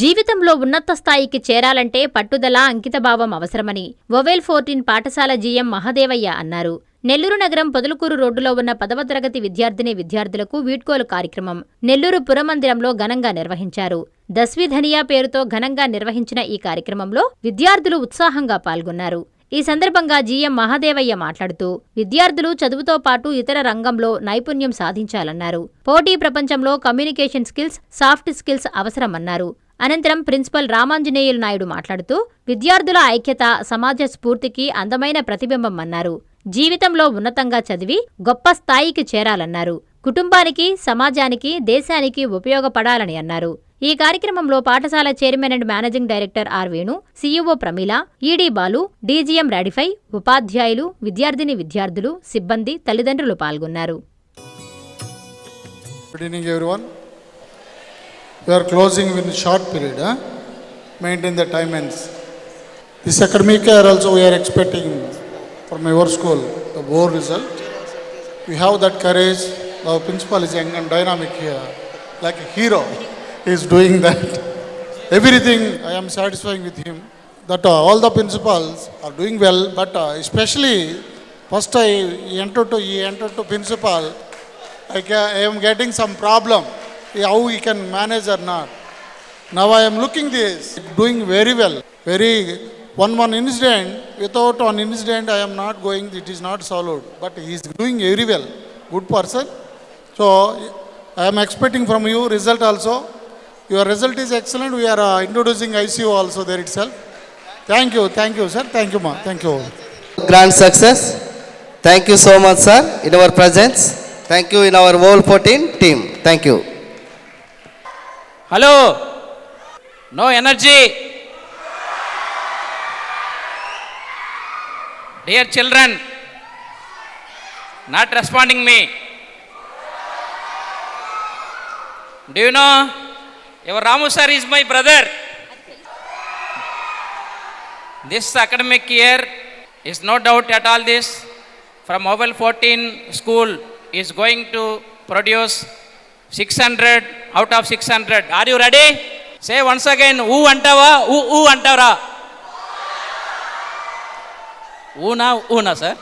జీవితంలో ఉన్నత స్థాయికి చేరాలంటే పట్టుదల అంకితభావం అవసరమని వొవెల్ ఫోర్టీన్ పాఠశాల జీఎం మహదేవయ్య అన్నారు నెల్లూరు నగరం పొదలకూరు రోడ్డులో ఉన్న పదవ తరగతి విద్యార్థిని విద్యార్థులకు వీడ్కోలు కార్యక్రమం నెల్లూరు పురమందిరంలో ఘనంగా నిర్వహించారు దస్విధనియా పేరుతో ఘనంగా నిర్వహించిన ఈ కార్యక్రమంలో విద్యార్థులు ఉత్సాహంగా పాల్గొన్నారు ఈ సందర్భంగా జీఎం మహాదేవయ్య మాట్లాడుతూ విద్యార్థులు చదువుతో పాటు ఇతర రంగంలో నైపుణ్యం సాధించాలన్నారు పోటీ ప్రపంచంలో కమ్యూనికేషన్ స్కిల్స్ సాఫ్ట్ స్కిల్స్ అవసరమన్నారు అనంతరం ప్రిన్సిపల్ రామాంజనేయులు నాయుడు మాట్లాడుతూ విద్యార్థుల ఐక్యత సమాజ స్ఫూర్తికి అందమైన ప్రతిబింబం అన్నారు జీవితంలో ఉన్నతంగా చదివి గొప్ప స్థాయికి చేరాలన్నారు కుటుంబానికి సమాజానికి దేశానికి ఉపయోగపడాలని అన్నారు ఈ కార్యక్రమంలో పాఠశాల chairman and managing director R Venu CEO Pramila ED Balu DGM రాడిఫై ఉపాధ్యాయులు విద్యార్థిని విద్యార్థులు సిబ్బంది తల్లిదండ్రులు పాల్గొన్నారు good evening We are closing in short period. Huh? Maintain the time ends. This academic year also we are expecting from our school the board result. We have that courage. Our principal is young and dynamic here. Like a hero, he is doing that. Everything I am satisfying with him. That uh, all the principals are doing well, but uh, especially first I entered to, he entered to principal, I, uh, I am getting some problem how he can manage or not. Now I am looking this, doing very well. One incident, without one incident I am not going, it is not solved. But he is doing very well, good person. So I am expecting from you result also. Your result is excellent. We are uh, introducing ICU also there itself. Thank you sir, thank you ma, thank you. Grand success. Thank you so much sir, in our presence. Thank you in our whole 14 team. Thank you. Hello? No energy? Dear children, not responding me. Do you know, your Ramu sir is my brother. This academic year is no doubt at all this from Oval 14 school is going to produce six hundred out of six hundred are you ready say once again ఊ అంటావా ఊ ఊ అంటారా ఊనా ఊనా sir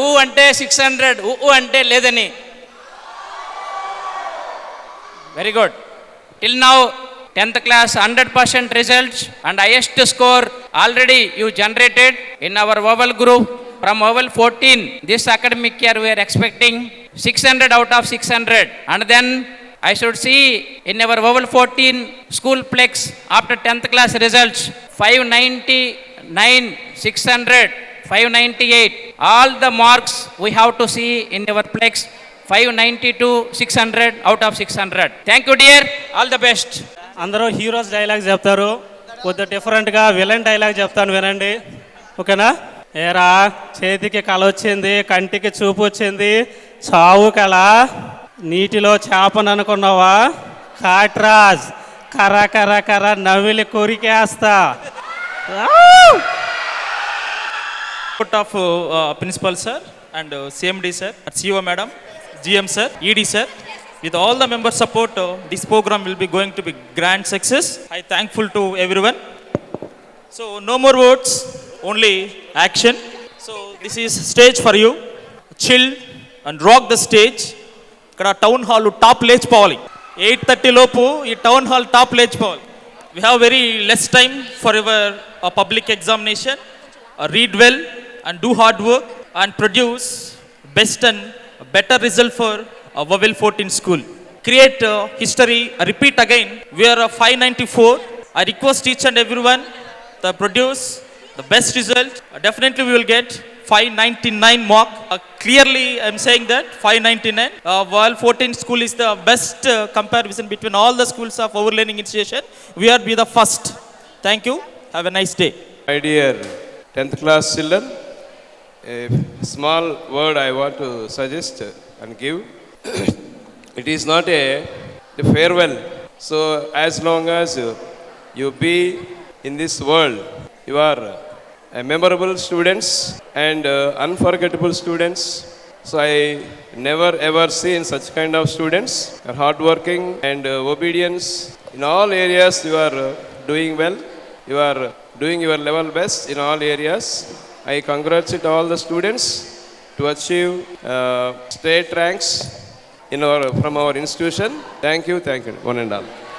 ఊ అంటే six hundred ఊ అంటే లేదని very good till now tenth class hundred percent results and highest score already you generated in our Oval group from Oval fourteen this academic year we're expecting six hundred out of six hundred and then I should see in ever Oval fourteen school plex after tenth class results five ninety nine six hundred five ninety eight all the marks we have to see in ever plex five ninety two six hundred out of six hundred thank you dear all the best అందరూ heroes dialogues చెప్తారు కొద్దిగా డిఫరెంట్గా villain dialogue చెప్తాను వినండి ఓకేనా ఏరా చేతికి కళ వచ్చింది కంటికి చూపు వచ్చింది చావు కలా నీటిలో చేపననుకున్నావా కాట్రాజ్ కర కర కర నవిలి కొరికేస్తా output of principal sir and CMD sir CO madam GM sir ED sir with all the member support this programme will be going to be grand success I thankful to everyone so no more words only action so this is stage for you chilled and rock the stage ఇక్కడ town hall top లేచిపోవాలి eight thirty లోపు ఈ town hall top లేచిపోవాలి we have very less time for your public examination read well and do hard work and produce best and better result for Oval fourteen school create history repeat again we're five ninety four I request each and every one the produce the best result definitely we will get 599 mark. Uh, clearly, I'm saying that 599. Uh, while 14 school is the best uh, comparison between all the schools of our learning institution, we are be the first. Thank you. Have a nice day. My dear 10th class children, a small word I want to suggest and give. it is not a, the farewell. So as long as you, you be in this world, you are memorable students and uh, unforgettable students. So I never ever seen such kind of students. Are hardworking and uh, obedience in all areas. You are uh, doing well. You are doing your level best in all areas. I congratulate all the students to achieve state ranks in our from our institution. Thank you, thank you, one and all.